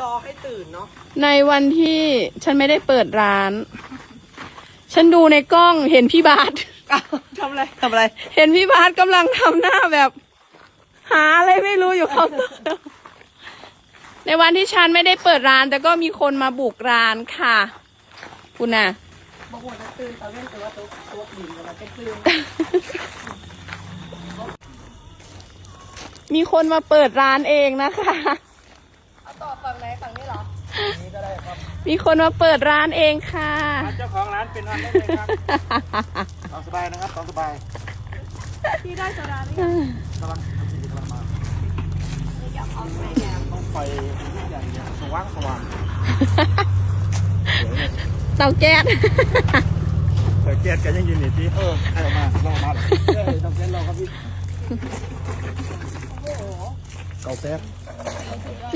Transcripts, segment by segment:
รอให้ตื่นเนาะในวันที่ฉันไม่ได้เปิดร้าน ฉันดูในกล้องเห็นพี่บาสทำอะไรทำอะไร เห็นพี่บาสกำลังทำหน้าแบบ หาอะไรไม่รู้อยู่เขาน์เตอร์ในวันที่ฉันไม่ได้เปิดร้าน แต่ก็มีคนมาบุกร้านค่ะ คุณน่ะ บางวันจะตื่นตอนเล่นแต่ว่าตัวตัวดิ่งกันแล้วจะตื่นมีคนมาเปิดร้านเองนะคะ มีคนมาเปิดร้านเองค่ะ เจ้าของร้านเป็นวันได้เลยครับตามสบายนะครับตามสบายพี่ได้โซดาหรือยังกำลังทำสิ่งที่กำลังมาต้องไฟทุกอย่างเนี่ยสว่างสว่างเตาแก๊สเปิดแก๊สกันยังยืนอยู่ที่เออให้ออกมาลองมาเออต้องแก๊สเราครับพี่ เกาแก๊ส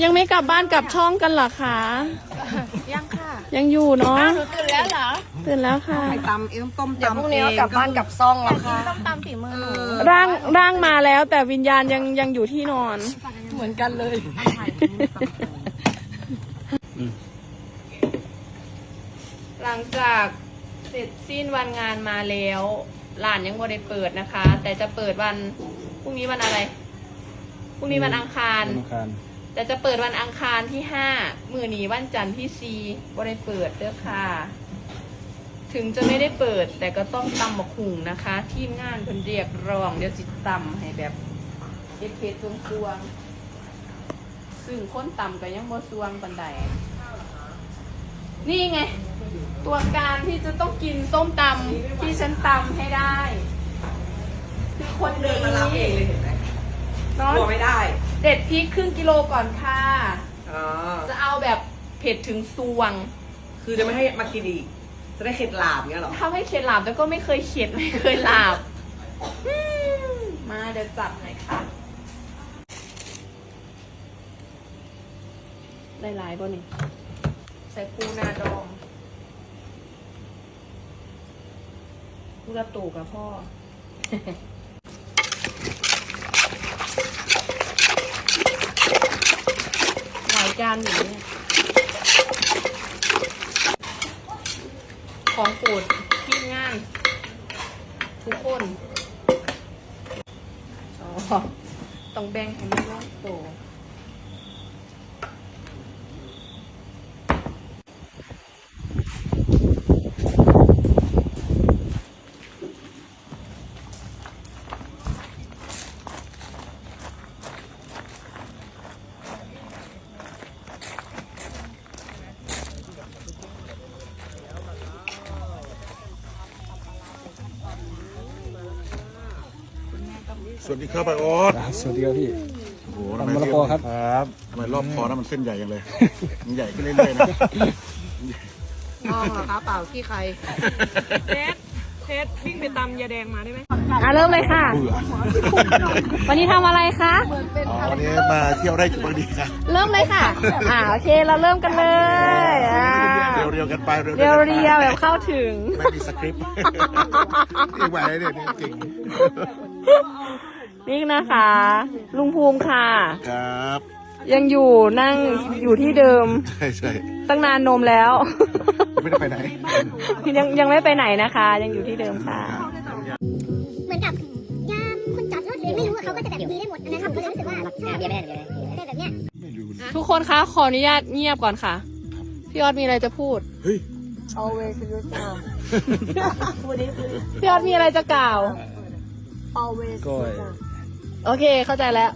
ยังไม่กลับบ้านกลับช่องกันเหรอคะ ยังค่ะยังอยู่เนาะตื่นแล้วเหรอตื่นแล้วค่ะ ตำเอ็มต้มเดี๋ยวตำพรุ่งนี้ก็กลับบ้านกลับซองแล้วค่ะ ต้มตำฝีมือหนูร่างร่างมาแล้วแต่วิญญาณยังยังอยู่ที่นอน เหมือนกันเลย หลังจากเสร็จสิ้นวันงานมาแล้วร้านยังไม่ได้เปิดนะคะ แต่จะเปิดวันพรุ่งนี้วันอะไร พรุ่งนี้วันอังคารธนาคารแต่จะเปิดวันอังคารที่ห้ามือหนีวันจันทร์ที่สี่บ่ได้เปิดเด้อค่ะ ถึงจะไม่ได้เปิด แต่ก็ต้องตำบักหุงนะคะ ทีมงานเพิ่นเรียกร้องเดี๋ยวสิตำให้แบบเอ็ดเพชรสวงๆซึ่งคนตำก็ยังบ่สวงปันใดนี่ไง ตัวการที่จะต้องกินส้มตำที่ฉันตำให้ได้ คือคนเดินมารับเองเลยเห็นไหม เนาะกลัวไม่ได้ เด็ดพริกครึ่งกิโลก่อนค่ะ อ๋อ จะเอาแบบเผ็ดถึงซวงคือจะไม่ให้มากินอีก จะได้เข็ดหลาบเงี้ยเหรอ ถ้าไม่เข็ดหลาบแล้วก็ไม่เคยเข็ดไม่เคยหลาบอืมมาเดี๋ยวจับหน่อยค่ะได้หลายบ่นี่ ใส่ปูนาดองกูระตูกับพ่อ หลาย จานอย่างนี่ยของโปรดที่งาน ทุกคนอ๋อต้องแบ่งให้มันลงโต สวัสดีครับไปโอ๊ตสวัสดีครับพี่ โอ้โหตำมะละกอครับ ครับทำไมรอบคอนั้นมันเส้นใหญ่ยังเลยมันใหญ่ขึ้นเรื่อยๆนะมองเหรอคะเปล่าที่ใครอะเริ่มเลยค่ะ เบื่อวันนี้ทำอะไรคะ อ๋อวันนี้มาเที่ยวไร่จุบางดีครับ เริ่มเลยค่ะ อ่าโอเคเราเริ่มกันเลยอ่าเรียวๆกันไปเรียวๆเรียวกันไปเรียวๆแบบเข้าถึง ไม่มีสคริปต์นี่ไหวเนี่ยนี่เก่ง นี่นะคะ ลุงภูมิค่ะ ครับ ยังอยู่นั่งอยู่ที่เดิม ใช่ใช่ตั้งนานนมแล้ว ไม่ได้ไปไหน ยังยังไม่ไปไหนนะคะ ยังอยู่ที่เดิมค่ะ เหมือนกับยามคนจอดรถเลยไม่รู้ว่าเขาก็จะแบบคุยได้หมดนะครับก็เลยรู้สึกว่าชอบเบียร์ไม่ได้เลยแต่แบบเนี้ยไม่รู้เลยทุกคนคะขออนุญาตเงียบก่อนค่ะ พี่ออดมีอะไรจะพูด เฮ้ย always yourself พี่ออดมีอะไรจะกล่าว always ก็ โอเคเข้าใจแล้ว